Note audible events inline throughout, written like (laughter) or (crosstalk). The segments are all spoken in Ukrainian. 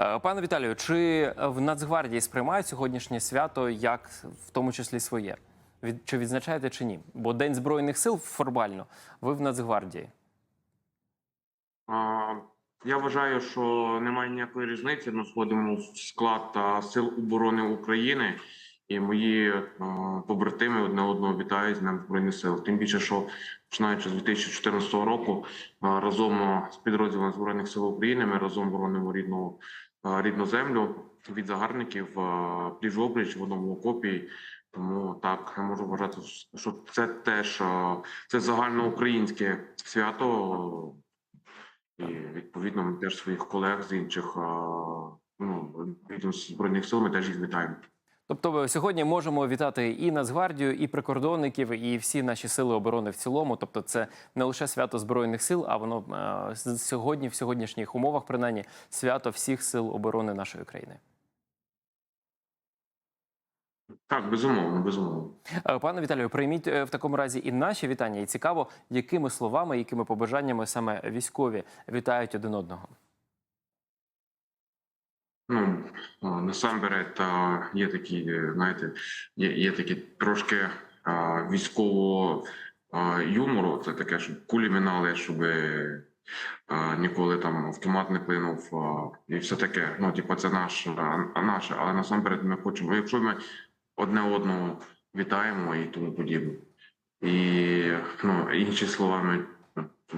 Е, Пане Віталію, чи в Нацгвардії сприймають сьогоднішнє свято як в тому числі своє? Від чи відзначаєте чи ні? Бо День Збройних сил формально ви в Нацгвардії. Я вважаю, що немає ніякої різниці. Ми входимо в склад Сил оборони України, і мої а, побратими одне одного вітають з Днем Збройних сил. Тим більше, що починаючи з 2014 року, а, разом з підрозділом Збройних сил України ми разом боронимо рідну, а, рідну землю від загарбників пліж обліч в одному окопі. Тому так я можу вважати, що це теж це загальноукраїнське свято. І відповідно ми теж своїх колег з інших ну, збройних сил ми теж їх вітаємо. Тобто сьогодні можемо вітати і Нацгвардію, і прикордонників, і всі наші сили оборони в цілому. Тобто, це не лише свято збройних сил, а воно е, сьогодні, в сьогоднішніх умовах, принаймні, свято всіх сил оборони нашої країни. Так, безумовно, безумовно. Е, Пане Віталію, прийміть е, в такому разі і наші вітання. І цікаво, якими словами, якими побажаннями саме військові вітають один одного. Ну насамперед є такі, знаєте, є, є такі трошки військового юмору. Це таке, щоб кулі минали, щоб ніколи там автомат не клинув і все таке. Ну, типу, це наш, а, наше, але насамперед ми хочемо. Якщо ми одне одного вітаємо і тому подібне. І ну, інші слова ми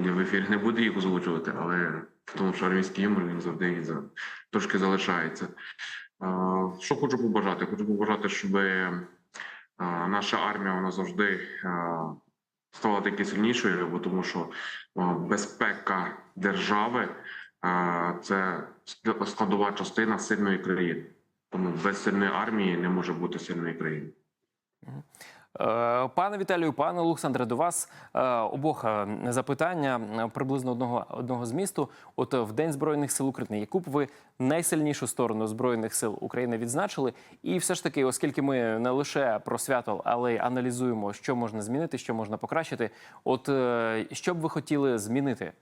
я в ефірі не буду їх озвучувати, але тому, що армійський юмор він завжди за- трошки залишається. Що хочу побажати? Хочу побажати, щоб наша армія вона завжди стала таки сильнішою, бо тому що безпека держави це складова частина сильної країни. Тому без сильної армії не може бути сильної країни. Е, Пане Віталію, пане Олександре, до вас е, обох е, запитання приблизно одного одного змісту. От е, в День Збройних сил України, яку б ви найсильнішу сторону Збройних сил України відзначили? І все ж таки, оскільки ми не лише про свято, але й аналізуємо, що можна змінити, що можна покращити. От що б ви хотіли змінити?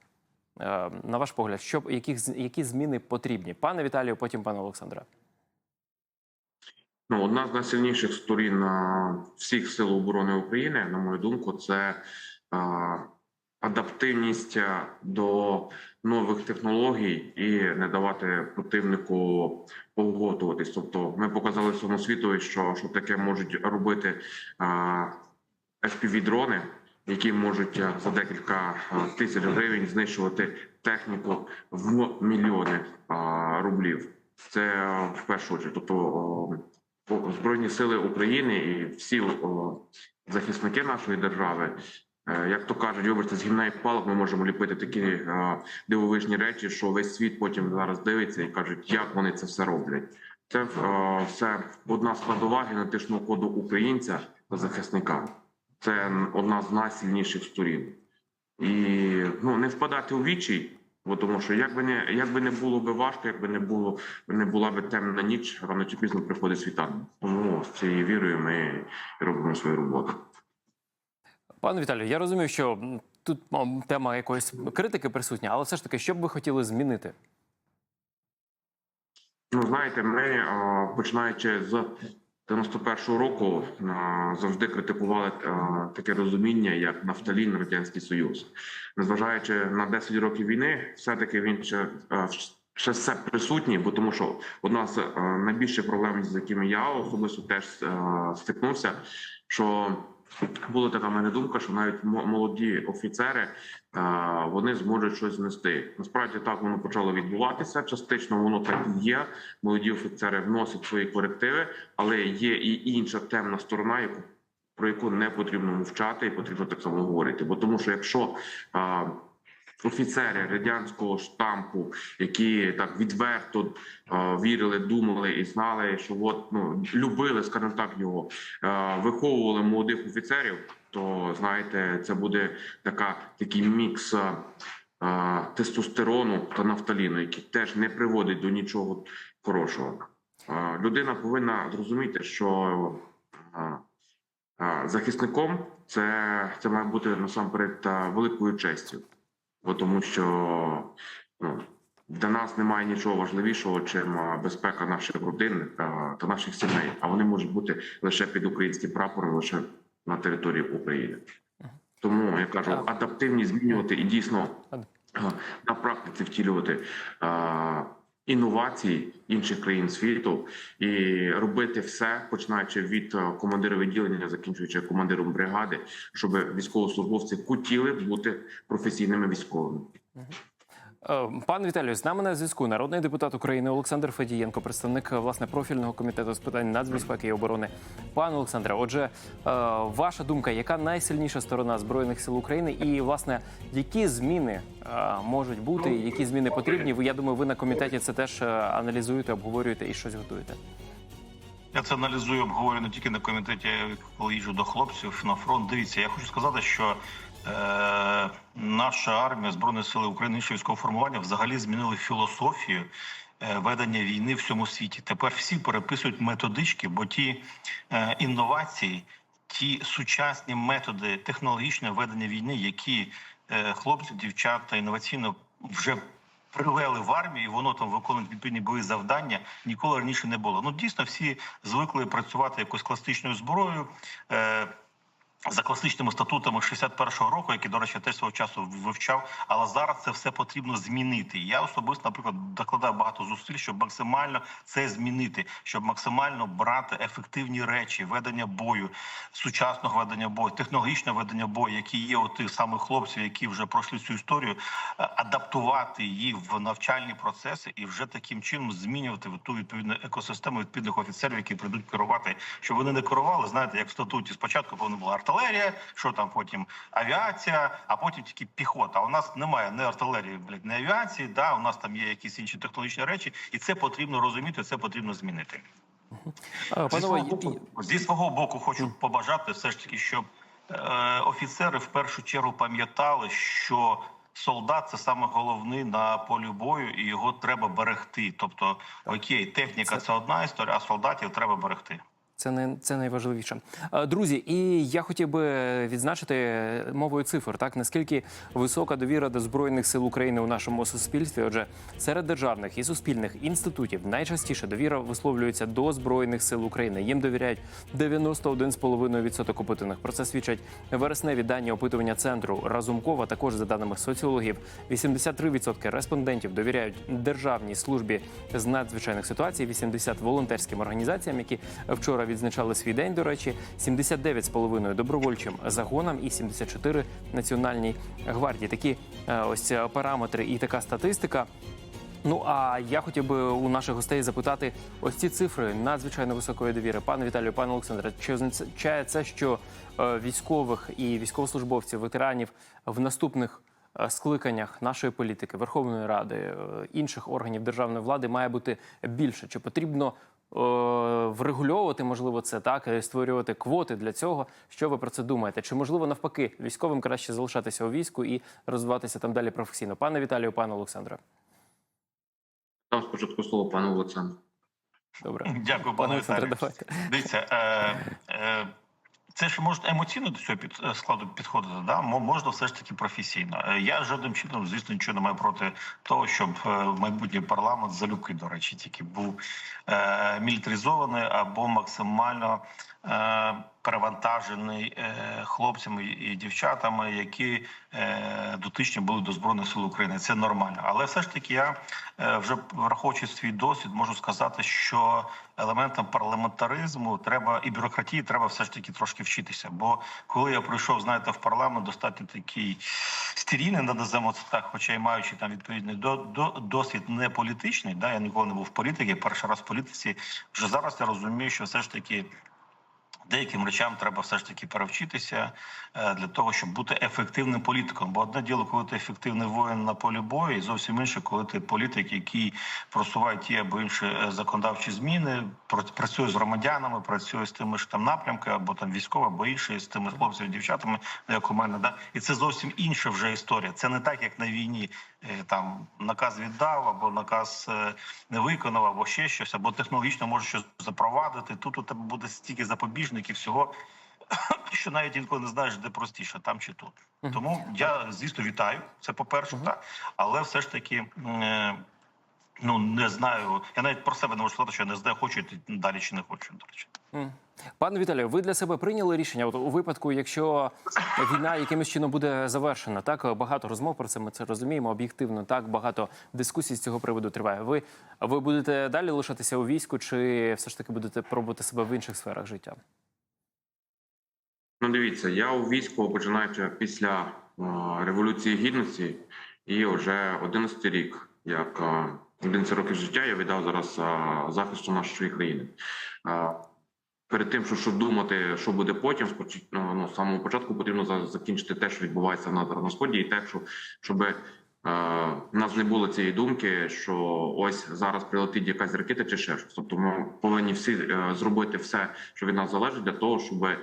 На ваш погляд, що з- які зміни потрібні, пане Віталію, потім пане Олександре. Ну, одна з найсильніших сторін всіх сил оборони України, на мою думку, це а, адаптивність до нових технологій і не давати противнику погодуватись. Тобто, ми показали всьому світу, що, що таке можуть робити а, FPV-дрони, які можуть за декілька тисяч гривень знищувати техніку в мільйони рублів. Це в першу чергу. Тобто Збройні сили України і всі захисники нашої держави. е, Як то кажуть, вибачте, з гімна і палок ми можемо ліпити такі е, дивовижні речі, що весь світ потім зараз дивиться і кажуть, як вони це все роблять. Це е, все одна складова генетичного коду українця та захисника. Це одна з найсильніших сторін. І ну не впадати у вічі, бо тому що як би не як би не було би важко, якби не було не була би темна ніч, рано чи пізно приходить світанок. Тому з цією вірою ми робимо свою роботу. Пане Віталію, я розумію, що тут тема якоїсь критики присутня, але все ж таки, що б ви хотіли змінити? Ну знаєте, ми починаючи з 91-го року е, завжди критикували е, таке розуміння, як нафталін радянський союз, незважаючи на 10 років війни, все таки він ще. е, Ще все присутній, бо тому що одна з найбільших проблем, з якими я особисто теж стикнувся, що була така в мене думка, що навіть мо- молоді офіцери вони зможуть щось знести. Насправді так воно почало відбуватися. Частично воно так і є. Молоді офіцери вносять свої корективи, але є і інша темна сторона, яку про яку не потрібно мовчати, і потрібно так само говорити. Бо тому, що якщо офіцери радянського штампу, які так відверто е, вірили, думали і знали, що от ну любили, скажімо так, його е, виховували молодих офіцерів, то знаєте, це буде така такий мікс. е, Тестостерону та нафталіну, який теж не приводить до нічого хорошого. Людина повинна зрозуміти, що захисником це, це має бути насамперед великою честю. Бо тому що ну, Для нас немає нічого важливішого, чим безпека наших родин та, та наших сімей. А вони можуть бути лише під українським прапором, лише на території України. Тому я кажу, адаптивні змінювати і дійсно на практиці втілювати інновації інших країн світу і робити все, починаючи від е, командира відділення, закінчуючи командиром бригади, щоб військовослужбовці хотіли бути професійними військовими. Е, Пан Віталію, з нами на зв'язку народний депутат України Олександр Федієнко, представник е, власне профільного комітету з питань нацбезпеки і оборони. Пане Олександре, отже, е, ваша думка, яка найсильніша сторона збройних сил України, і власне які зміни можуть бути, які зміни потрібні? Ви я думаю, ви на комітеті це теж аналізуєте, обговорюєте і щось готуєте. Я це аналізую, обговорю не тільки на комітеті, коли їжджу до хлопців на фронт. Дивіться, я хочу сказати, що наша армія збройні сили України інше військове формування взагалі змінили філософію е, ведення війни в всьому світі. Тепер всі переписують методички, бо ті е, інновації, ті сучасні методи технологічного ведення війни, які е, хлопці, дівчата інноваційно вже привели в армію, і воно там виконує відповідні бойові завдання. Ніколи раніше не було. Ну дійсно всі звикли працювати якоюсь класичною зброєю. Е, за класичними статутами 61-го року, які, до речі, теж свого часу вивчав, але зараз це все потрібно змінити. Я особисто, наприклад, докладаю багато зусиль, щоб максимально це змінити, щоб максимально брати ефективні речі, ведення бою, сучасного ведення бою, технологічного ведення бою, які є у тих самих хлопців, які вже пройшли цю історію, е, адаптувати її в навчальні процеси і вже таким чином змінювати ту відповідну екосистему відповідних офіцерів, які прийдуть керувати, щоб вони не керували. Знаєте, як в статуті спочатку повинна була артилерія, що там потім авіація, а потім тільки піхота. А у нас немає ні артилерії, блядь, ні авіації. Да, у нас там є якісь інші технологічні речі, і це потрібно розуміти. Це потрібно змінити. Е, Зі свого, і- боку, зі свого боку хочу побажати все ж таки, щоб е, офіцери в першу чергу пам'ятали, що солдат це саме головний на полі бою, і його треба берегти. Тобто, окей, техніка це одна історія, а солдатів треба берегти. Це не це найважливіше. Е, Друзі, і я хотів би відзначити мовою цифр, так наскільки висока довіра до збройних сил України у нашому суспільстві. Отже, серед державних і суспільних інститутів найчастіше довіра висловлюється до збройних сил України. Їм довіряють 91,5% опитаних. Про це свідчать вересневі дані опитування центру Разумкова. Також за даними соціологів, 83% респондентів довіряють державній службі з надзвичайних ситуацій, 80 волонтерським організаціям, які вчора відзначали свій день. До речі, 79,5 добровольчим загонам і 74 національній гвардії. Такі е, ось параметри і така статистика. Ну а я хотів би у наших гостей запитати ось ці цифри надзвичайно високої довіри. Пане Віталію, пане Олександре, чи означає це, що е, військових і військовослужбовців, ветеранів в наступних е, скликаннях нашої політики, Верховної Ради, інших органів державної влади має бути більше? Чи потрібно врегульовувати, можливо, це так, створювати квоти для цього? Що ви про це думаєте? Чи можливо навпаки військовим краще залишатися у війську і розвиватися там далі професійно? Пане Віталію, пане Олександре. Там спочатку слово пану Олександру. Добре. Дякую, Пане пане Віталію. давайте. Дивіться, е, е, це ж може емоційно до цього під е, складу підходити. Да? Можна все ж таки професійно. Е, Я жодним чином, звісно, нічого не маю проти того, щоб е, майбутній парламент залюбки, до речі, тільки був е, мілітаризований або максимально е, перевантажений е, хлопцями і дівчатами, які е, дотичні були до збройних сил України. Це нормально. Але все ж таки, я е, вже враховуючи свій досвід, можу сказати, що елементам парламентаризму треба і бюрократії треба все ж таки трошки вчитися. Бо коли я прийшов, знаєте, в парламент, достатньо такий стерійний, називаємо це так, хоча й маючи там відповідний до, до досвід не політичний. Да, я ніколи не був в політиці, перший раз в політиці. Вже зараз я розумію, що все ж таки. Деяким речам треба все ж таки перевчитися е, для того, щоб бути ефективним політиком. Бо одне діло, коли ти ефективний воїн на полі бою, і зовсім інше, коли ти політик, який просуває ті або інші е, законодавчі зміни, пр- працює з громадянами, працює з тими ж там напрямками, або там військово, або інше, з тими хлопцями, дівчатами, як у мене, да і це зовсім інша вже історія. Це не так, як на війні. Е, Там наказ віддав, або наказ е, не виконав, або ще щось, або технологічно може щось запровадити. Тут у тебе буде стільки запобіжників всього, (coughs) що навіть інколи не знаєш, де простіше, там чи тут. Тому я звісно вітаю. Це по перше, так але все ж таки. е, Ну не знаю. Я навіть про себе не можу сказати, що я не знаю, хочу йти далі чи не хочу. До речі. Пане Віталію, ви для себе прийняли рішення от у випадку, якщо війна якимось чином буде завершена. Так багато розмов про це. Ми це розуміємо об'єктивно. Так багато дискусій з цього приводу триває. Ви ви будете далі лишатися у війську, чи все ж таки будете пробувати себе в інших сферах життя? Ну, дивіться, я у війську починаючи після е, революції гідності, і вже 11 рік, як е, 11 років життя, я віддав зараз е, захисту нашої країни. Е, Перед тим, що, щоб думати, що буде потім, ну, ну, самого початку потрібно закінчити те, що відбувається на сході, і те, що щоб е, в нас не було цієї думки, що ось зараз прилетить якась ракета чи ще щось. Тобто ми повинні всі е, зробити все, що від нас залежить, для того, щоб е,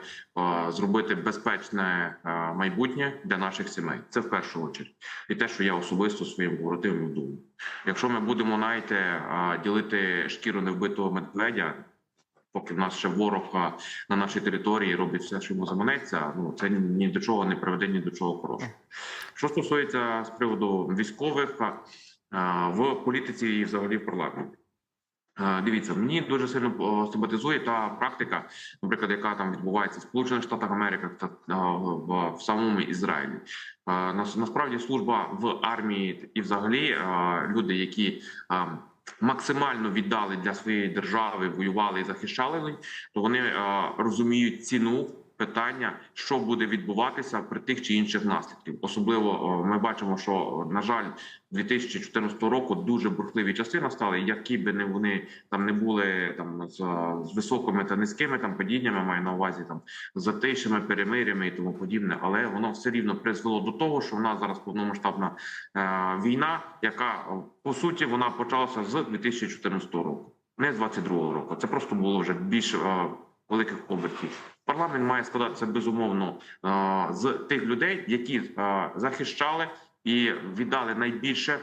зробити безпечне е, майбутнє для наших сімей. Це в першу чергу. І те, що я особисто своїм побратимам думаю. Якщо ми будемо е, ділити шкіру невбитого медведя. Поки в нас ще ворог на нашій території робить все, що йому заманеться, ну це ні до чого не приведе, ні до чого хорошого. Що стосується з приводу військових в політиці і взагалі в парламенті. Дивіться, мені дуже сильно симпатизує та практика, наприклад, яка там відбувається в Сполучених Штатах Америки та в, самому Ізраїлі. Насправді служба в армії і взагалі люди, які максимально віддали для своєї держави, воювали і захищали, то вони е, розуміють ціну питання, що буде відбуватися при тих чи інших наслідків. Особливо е, ми бачимо, що на жаль, 2014 року дуже бурхливі часи настали, які би вони там не були там з, з високими та низькими там падіннями, маю на увазі там затишами, перемирями і тому подібне, але воно все рівно призвело до того, що в нас зараз повномасштабна е, війна, яка е, по суті вона почалася з 2014 року, не з 22 року. Це просто було вже більш е, великих обертів. Парламент має складатися безумовно е, з тих людей, які е, захищали і віддали найбільше е,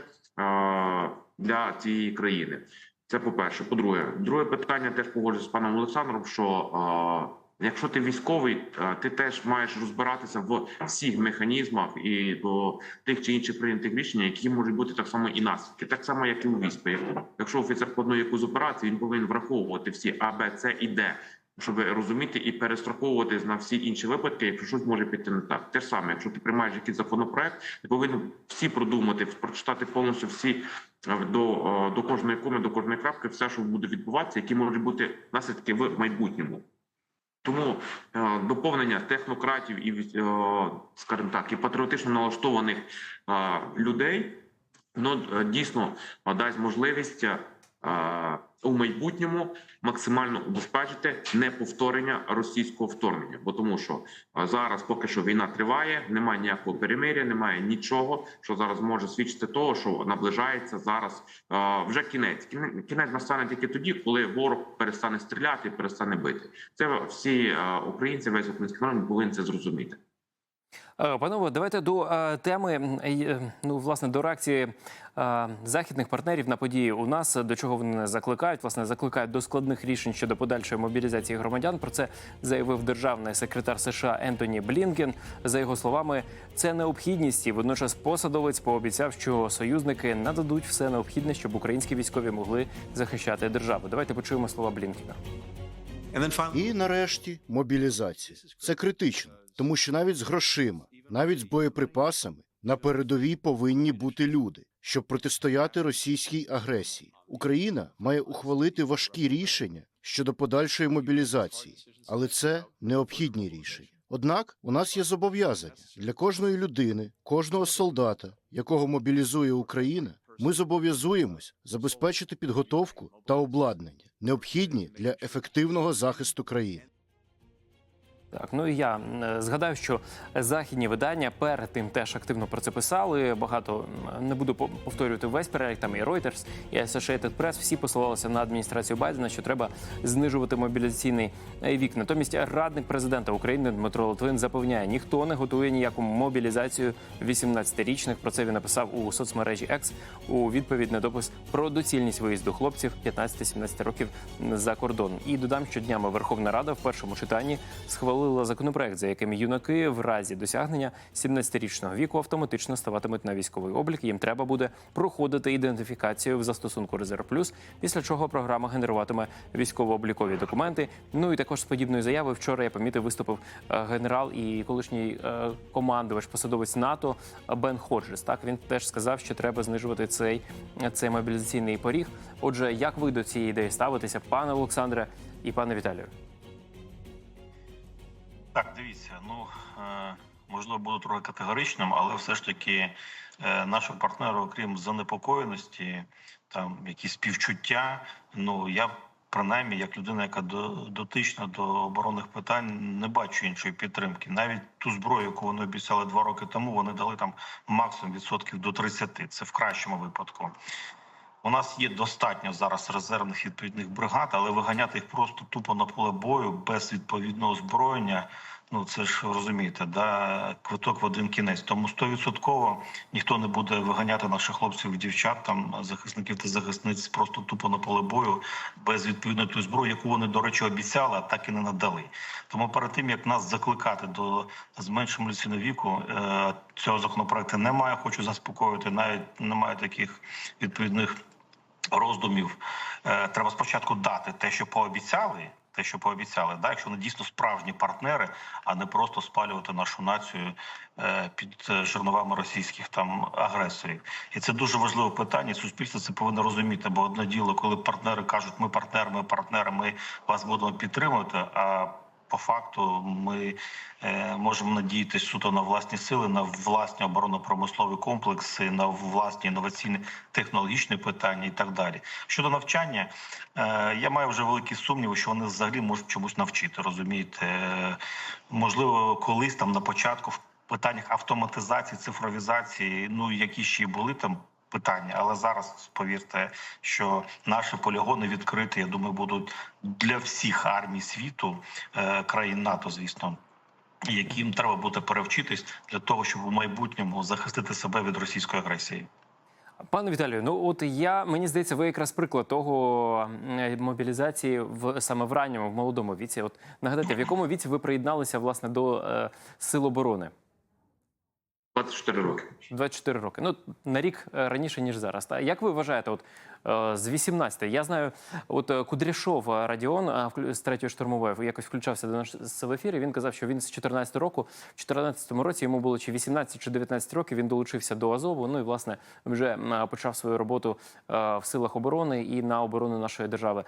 для цієї країни. Це по перше. По-друге, друге питання теж погоджуюсь з паном Олександром. Що якщо ти військовий, ти теж маєш розбиратися в всіх механізмах і до тих чи інших прийнятих рішень, які можуть бути так само і наслідки, так само як і у війську. Якщо офіцер планує якусь операцію, він повинен враховувати всі А, Б, С і Д, щоб розуміти і перестраховувати на всі інші випадки, якщо щось може піти не так. Те ж саме, якщо ти приймаєш якийсь законопроект, ти повинен всі продумати, прочитати повністю всі е, до, е, до кожної коми, до кожної крапки, все, що буде відбуватися, які можуть бути наслідки в майбутньому. Тому е, доповнення технократів і скажімо так, і патріотично налаштованих людей ну дійсно дасть можливість у майбутньому максимально убезпечити неповторення російського вторгнення. Бо тому, що зараз, поки що війна триває, немає ніякого перемиря, немає нічого, що зараз може свідчити того, що наближається зараз вже кінець. Кіне- Кінець настане тільки тоді, коли ворог перестане стріляти, перестане бити. Це всі українці, весь український народ повинен це зрозуміти. Е, Панове, давайте до е, теми, е, ну власне до реакції західних партнерів на події у нас. До чого вони закликають? Власне закликають до складних рішень щодо подальшої мобілізації громадян. Про це заявив державний секретар США Ентоні Блінкен. За його словами, це необхідність, і водночас посадовець пообіцяв, що союзники нададуть все необхідне, щоб українські військові могли захищати державу. Давайте почуємо слова Блінкена. І нарешті мобілізація. Це критично, тому що навіть з грошима, навіть з боєприпасами на передовій повинні бути люди, щоб протистояти російській агресії. Україна має ухвалити важкі рішення щодо подальшої мобілізації, але це необхідні рішення. Однак у нас є зобов'язання для кожної людини, кожного солдата, якого мобілізує Україна. Ми зобов'язуємось забезпечити підготовку та обладнання, необхідні для ефективного захисту країни. Так, ну і я згадаю, що західні видання перед тим теж активно про це писали. Багато не буду по- повторювати весь перелік. Там і Reuters, і Associated Press, всі посилалися на адміністрацію Байдена, що треба знижувати мобілізаційний е, вік. Натомість радник президента України Дмитро Литвин запевняє, ніхто не готує ніяку мобілізацію 18-річних. Про це він написав у соцмережі X у відповідь на допис про доцільність виїзду хлопців 15-17 років за кордон. І додам, що днями Верховна Рада в першому читанні схвалила ухвалила законопроект, за яким юнаки в разі досягнення 17-річного віку автоматично ставатимуть на військовий облік. Їм треба буде проходити ідентифікацію в застосунку Резерв Плюс, після чого програма генеруватиме військово-облікові документи. Ну і також з подібної заяви вчора я помітив, виступив е, генерал і колишній е, командувач, посадовець НАТО Бен Ходжес. Так він теж сказав, що треба знижувати цей, цей мобілізаційний поріг. Отже, як ви до цієї ідеї ставитеся, пане Олександре і пане Віталію? Так, дивіться, ну е, можливо, буду трохи категоричним, але все ж таки е, нашого партнера, окрім занепокоєності, там якісь співчуття. Ну я принаймні, як людина, яка до, дотична до оборонних питань, не бачу іншої підтримки. Навіть ту зброю, яку вони обіцяли два роки тому, вони дали там максимум відсотків до 30. Це в кращому випадку. У нас є достатньо зараз резервних відповідних бригад, але виганяти їх просто тупо на поле бою без відповідного озброєння. Ну це ж розумієте, да квиток в один кінець. Тому стовідсотково ніхто не буде виганяти наших хлопців і дівчат, там захисників та захисниць просто тупо на поле бою без відповідної тої зброї, яку вони, до речі, обіцяли, а так і не надали. Тому перед тим як нас закликати до зменшення міліційного віку, е, цього законопроекту немає. Хочу заспокоїти, навіть немає таких відповідних роздумів. Е, Треба спочатку дати те, що пообіцяли. Те, що пообіцяли, да, якщо вони дійсно справжні партнери, а не просто спалювати нашу націю е, під е, жерновами російських там агресорів, і це дуже важливе питання. Суспільство це повинно розуміти. Бо одне діло, коли партнери кажуть, ми партнери, ми партнери, ми вас будемо підтримувати. А по факту ми е, можемо надіятися суто на власні сили, на власні оборонно-промислові комплекси, на власні інноваційні технологічні питання і так далі. Щодо навчання, е, я маю вже великі сумніви, що вони взагалі можуть чомусь навчити. Розумієте, Е, можливо, колись там на початку в питаннях автоматизації, цифровізації, ну які ще й були там. Питання, але зараз повірте, що наші полігони відкриті. Я думаю, будуть для всіх армій світу, е, країн НАТО, звісно, яким треба буде перевчитись для того, щоб у майбутньому захистити себе від російської агресії. Пане Віталію, ну от я мені здається, ви якраз приклад того мобілізації в саме в ранньому, в молодому віці. От нагадайте, в якому віці ви приєдналися власне до е, сил оборони? 24 роки. 24 роки. Ну на рік е, раніше ніж зараз. Та як ви вважаєте, от е, з 18 я знаю, от е, Кудряшов Радіон з 3-ї штурмової якось включався до нас в ефірі. Він казав, що він з 14 року, в 14 році йому було чи 18 чи 19 років. Він долучився до Азову. Ну і власне вже почав свою роботу в силах оборони і на оборону нашої держави.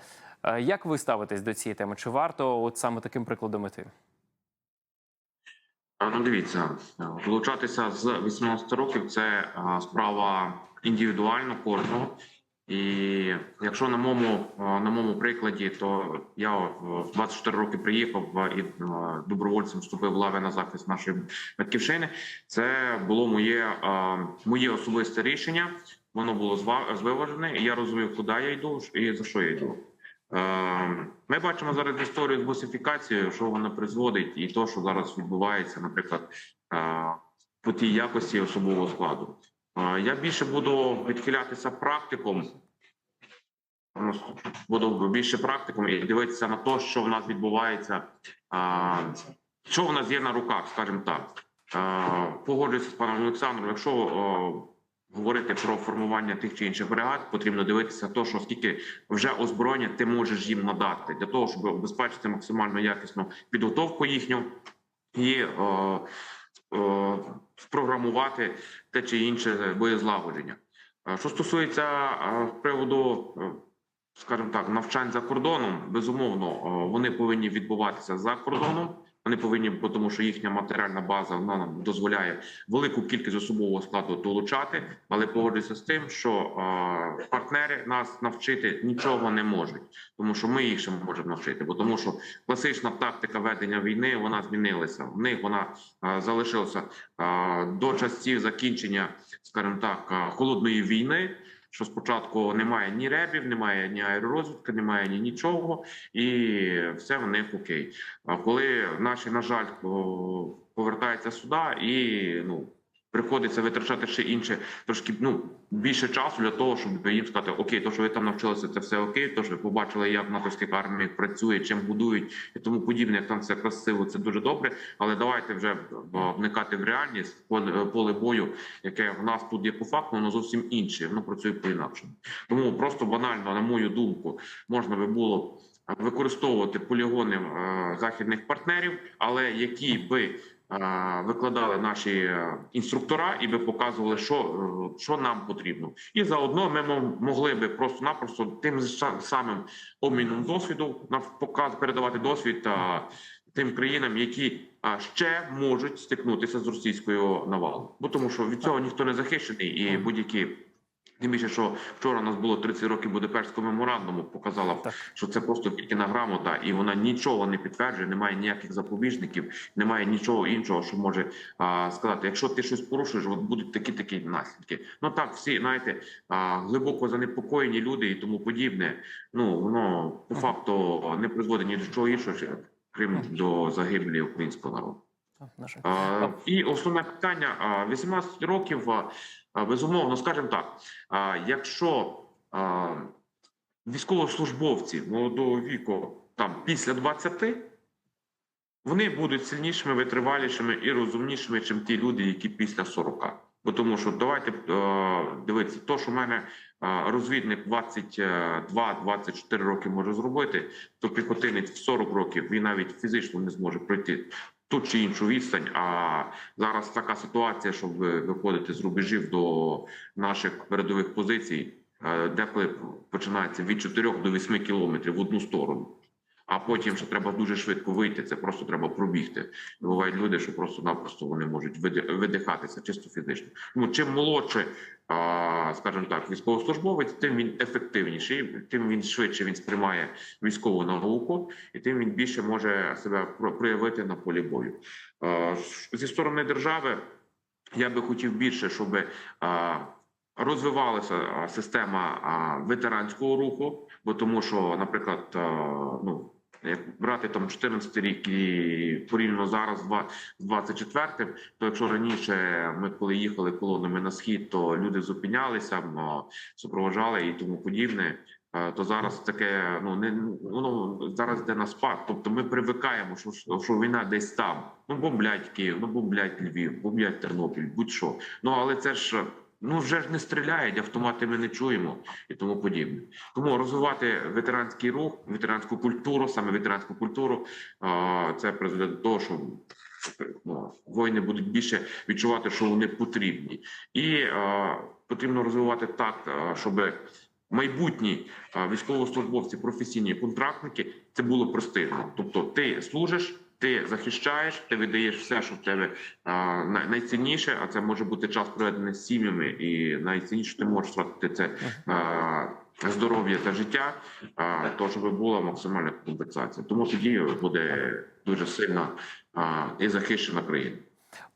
Як ви ставитесь до цієї теми? Чи варто от саме таким прикладом іти? Ну, дивіться, долучатися з 18 років це справа індивідуально кожного. І якщо на моєму на моєму прикладі, то я в 24 роки приїхав і добровольцем вступив в лави на захист нашої батьківщини. Це було моє моє особисте рішення. Воно було звиважене. і Я розумів, куди я йду і за що я йду. Е, Ми бачимо зараз історію з бусифікацією, що вона призводить, і то, що зараз відбувається, наприклад, е, по тій якості особового складу. Е, Я більше буду відхилятися практиком. Буду більше практиком і дивитися на те, що в нас відбувається, що в нас є на руках, скажімо так. Погоджуюся з паном Олександром. Якщо говорити про формування тих чи інших бригад, потрібно дивитися, то що скільки вже озброєння ти можеш їм надати для того, щоб обезпечити максимально якісну підготовку їхню і е, е, спрограмувати те чи інше боєзлагодження. Е, Що стосується е, приводу, скажімо так, навчань за кордоном, безумовно, вони повинні відбуватися за кордоном. Вони повинні, тому що їхня матеріальна база вона нам дозволяє велику кількість особового складу долучати, але погоджуюся з тим, що е, партнери нас навчити нічого не можуть, тому що ми їх ще можемо навчити. Бо тому, що класична тактика ведення війни вона змінилася. В них вона е, залишилася е, до часів закінчення, скажімо так, холодної війни. Що спочатку немає ні ребів, немає ні аеророзвідки, немає ні нічого, і все в них окей. А коли наші, на жаль, повертаються сюди і ну приходиться витрачати ще інше трошки ну більше часу для того, щоб їм сказати, окей, то що ви там навчилися, це все окей. То що ви побачили, як натовська армія працює, чим будують і тому подібне, як там все красиво, це дуже добре. Але давайте вже е, вникати в реальність поле, поле бою, яке в нас тут є по факту, воно зовсім інше. Воно працює по інакшому. Тому просто банально, на мою думку, можна би було використовувати полігони е, західних партнерів, але які би е, викладали наші е, інструктора і би показували, що, е, що нам потрібно, і заодно ми мо- могли би просто-напросто тим самим обміном досвіду нам показ передавати досвід тим країнам, які ще можуть стикнутися з російською навалою. Бо тому, що від цього ніхто не захищений, і будь-які. Тим більше, що вчора у нас було 30 років Будапештського меморандуму, показала, Так. що це просто тільки грамота, і вона нічого не підтверджує, немає ніяких запобіжників, немає нічого іншого, що може а, сказати. Якщо ти щось порушуєш, от будуть такі такі наслідки. Ну так, всі знаєте, а, глибоко занепокоєні люди і тому подібне. Ну воно по факту не призводить ні до чого іншого, крім до загибелі українського народу. І основне питання: 18 років, безумовно, скажімо так, якщо військовослужбовці молодого віку там після 20, вони будуть сильнішими, витривалішими і розумнішими, ніж ті люди, які після 40. Бо тому що давайте дивитися, то, що в мене розвідник 22-24 роки може зробити, то піхотинець в 40 років він навіть фізично не зможе пройти ту чи іншу відстань. А зараз така ситуація, щоб виходити з рубежів до наших передових позицій, е, деколи починається від 4 до 8 кілометрів в одну сторону. А потім ще треба дуже швидко вийти. Це просто треба пробігти. Бувають люди, що просто-напросто вони можуть видихатися чисто фізично. Тому чим молодше, скажімо так, військовослужбовець, тим він ефективніший, тим він швидше він сприймає військову науку, і тим він більше може себе про- проявити на полі бою. Зі сторони держави я би хотів більше, щоб розвивалася система ветеранського руху, бо тому, що, наприклад, ну. Як брати там 14 рік і порівняно зараз з 24-м, то якщо раніше ми коли їхали колонами на схід, то люди зупинялися, супроводжали і тому подібне. е, То зараз таке ну не воно зараз йде на спад. Тобто ми привикаємо, що, що війна десь там. Ну бомблять Київ, ну бомблять Львів, бомблять Тернопіль, будь-що. Ну але це ж ну вже ж не стріляють, автомати ми не чуємо і тому подібне. Тому розвивати ветеранський рух, ветеранську культуру, саме ветеранську культуру, це призведе до того, що ну, воїни будуть більше відчувати, що вони потрібні, і потрібно розвивати так, щоб майбутні військовослужбовці, професійні контрактники, це було престижно. Тобто, ти служиш. Ти захищаєш, ти видаєш все, що в тебе а, найцінніше, а це може бути час проведений з сім'ями, і найцінніше ти можеш втратити це а, здоров'я та життя, а, то щоб була максимальна компенсація. Тому тоді буде дуже сильна а, і захищена країна.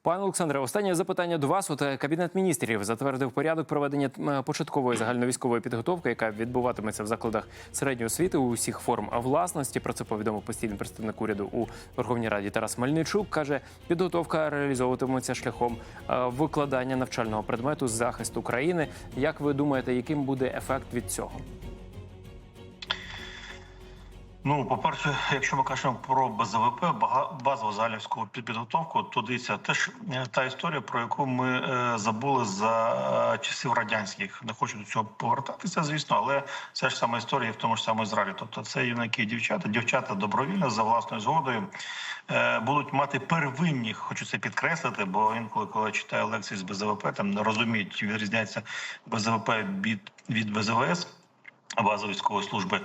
Пане Олександре, останнє запитання до вас. От е, кабінет міністрів затвердив порядок проведення початкової загальновійськової підготовки, яка відбуватиметься в закладах середньої освіти у всіх форм власності. Про це повідомив постійний представник уряду у Верховній Раді Тарас Мельничук. каже, підготовка реалізовуватиметься шляхом е, викладання навчального предмету захисту країни. Як ви думаєте, яким буде ефект від цього? Ну, по-перше, якщо ми кажемо про БЗВП, базову загальницьку підготовку, то дивіться, теж е, та історія, про яку ми е, забули за е, часів радянських. Не хочу до цього повертатися, звісно, але це ж сама історія в тому ж самому Ізраїлі. Тобто це юнаки дівчата, дівчата добровільно за власною згодою будуть мати первинні, хочу це підкреслити, бо інколи, коли читаю лекції з БЗВП, там не розуміють, відрізняється БЗВП від, від БЗВС базової військової служби,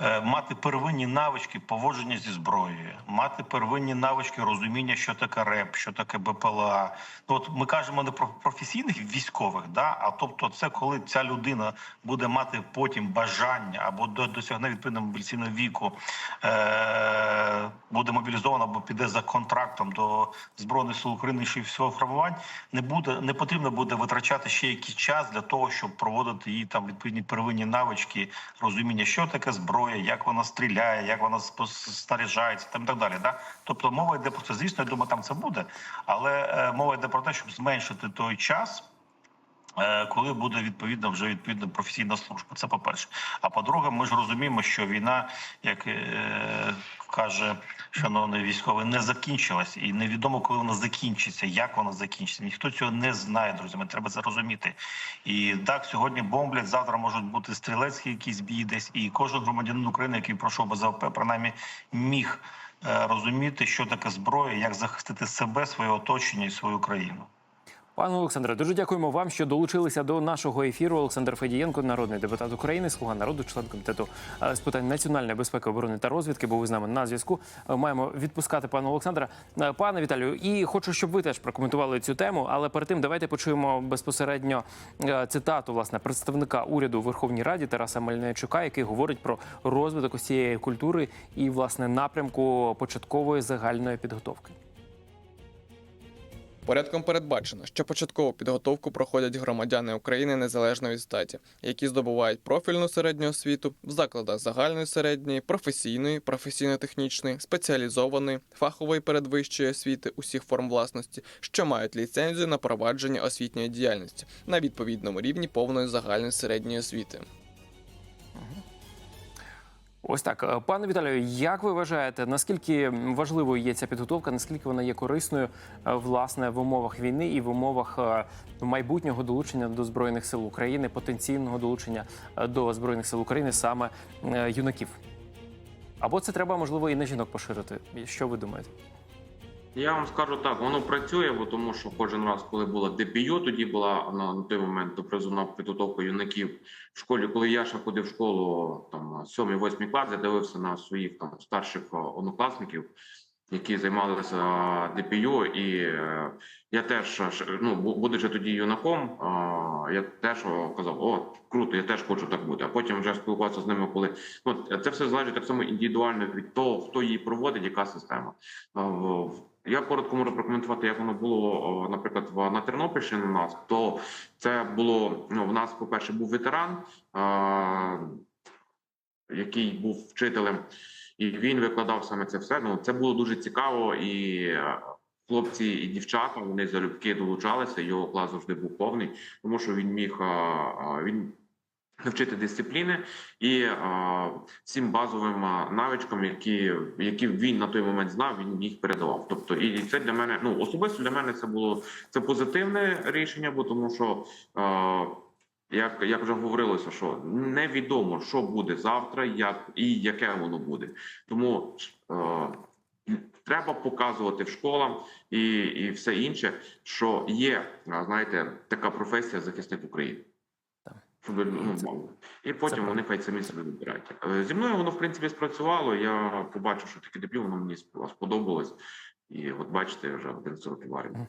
е, мати первинні навички поводження зі зброєю, мати первинні навички розуміння, що таке РЕП, що таке БПЛА. Ну, от ми кажемо не про професійних військових, да, а тобто, це коли ця людина буде мати потім бажання або до- досягне відповідного мобілізаційного віку, е- буде мобілізована або піде за контрактом до збройних сил України чи всього формувань, не буде не потрібно буде витрачати ще якийсь час для того, щоб проводити її там відповідні первинні навички розуміння, що таке зброя, як вона стріляє, як вона спостережається, там і так далі. Да? Тобто мова йде про це. Звісно, я думаю, там це буде, але е, мова йде про те, щоб зменшити той час. Е, Коли буде відповідно вже відповідно професійна служба, це по перше. А по-друге, ми ж розуміємо, що війна, як е, каже шановний військовий, не закінчилась, і невідомо, коли вона закінчиться, як вона закінчиться. Ніхто цього не знає, друзі. Ми треба це розуміти. І так сьогодні бомблять. Завтра можуть бути стрілецькі якісь бій десь, і кожен громадянин України, який пройшов без АВП, принаймні міг е, розуміти, що таке зброя, як захистити себе, своє оточення і свою країну. Пане Олександре, дуже дякуємо вам, що долучилися до нашого ефіру. Олександр Федієнко, народний депутат України, слуга народу, член комітету е, з питань національної безпеки, оборони та розвідки. Був з нами на зв'язку. Е, Маємо відпускати пана Олександра. Е, Пане Віталію, і хочу, щоб ви теж прокоментували цю тему. Але перед тим давайте почуємо безпосередньо цитату власне представника уряду у Верховній Раді Тараса Мельничука, який говорить про розвиток усієї культури і власне напрямку початкової загальної підготовки. Порядком передбачено, що початкову підготовку проходять громадяни України незалежно від статі, які здобувають профільну середню освіту в закладах загальної середньої, професійної, професійно-технічної, спеціалізованої, фахової передвищої освіти усіх форм власності, що мають ліцензію на провадження освітньої діяльності на відповідному рівні повної загальної середньої освіти. Ось так, Е, пане Віталію, як ви вважаєте, наскільки важливою є ця підготовка, наскільки вона є корисною е, власне в умовах війни і в умовах е, майбутнього долучення до збройних сил України, потенційного долучення до збройних сил України саме юнаків? Або це треба можливо і на жінок поширити? Що ви думаєте? Я вам скажу так, воно працює, бо тому що кожен раз, коли була ДПЮ, тоді була на, на той момент допризовна підготовка юнаків в школі. Коли я ще ходив в школу там 7-8 клас, я дивився на своїх там старших е, однокласників, які займалися е, ДПЮ, і е, я теж ну, бу- будучи тоді юнаком, я теж казав: о, круто, я теж хочу так бути. А потім вже спілкуватися з ними, коли ну це все залежить так само індивідуально від того, хто її проводить, яка система. Я коротко можу прокоментувати, як воно було, наприклад, в на Тернопільщині у нас. То це було ну, в нас, по-перше, був ветеран, який був вчителем, і він викладав саме це все. Ну це було дуже цікаво, і е, хлопці і дівчата вони залюбки долучалися. Його клас завжди був повний, тому що він міг він. Навчити дисципліни і а, всім базовим навичкам, які, які він на той момент знав, він їх передавав. Тобто, і це для мене ну особисто для мене це було це позитивне рішення, бо тому що а, як, як вже говорилося, що невідомо, що буде завтра, як і яке воно буде. Тому а, треба показувати в школах і, і все інше, що є, знаєте, така професія захисник України. Щоб, ну. І потім вони хай самі себе вибирають. Е, Зі мною воно в принципі спрацювало. Я побачив, що таке дебют, воно мені сподобалось. І от бачите, я вже 11 років варю.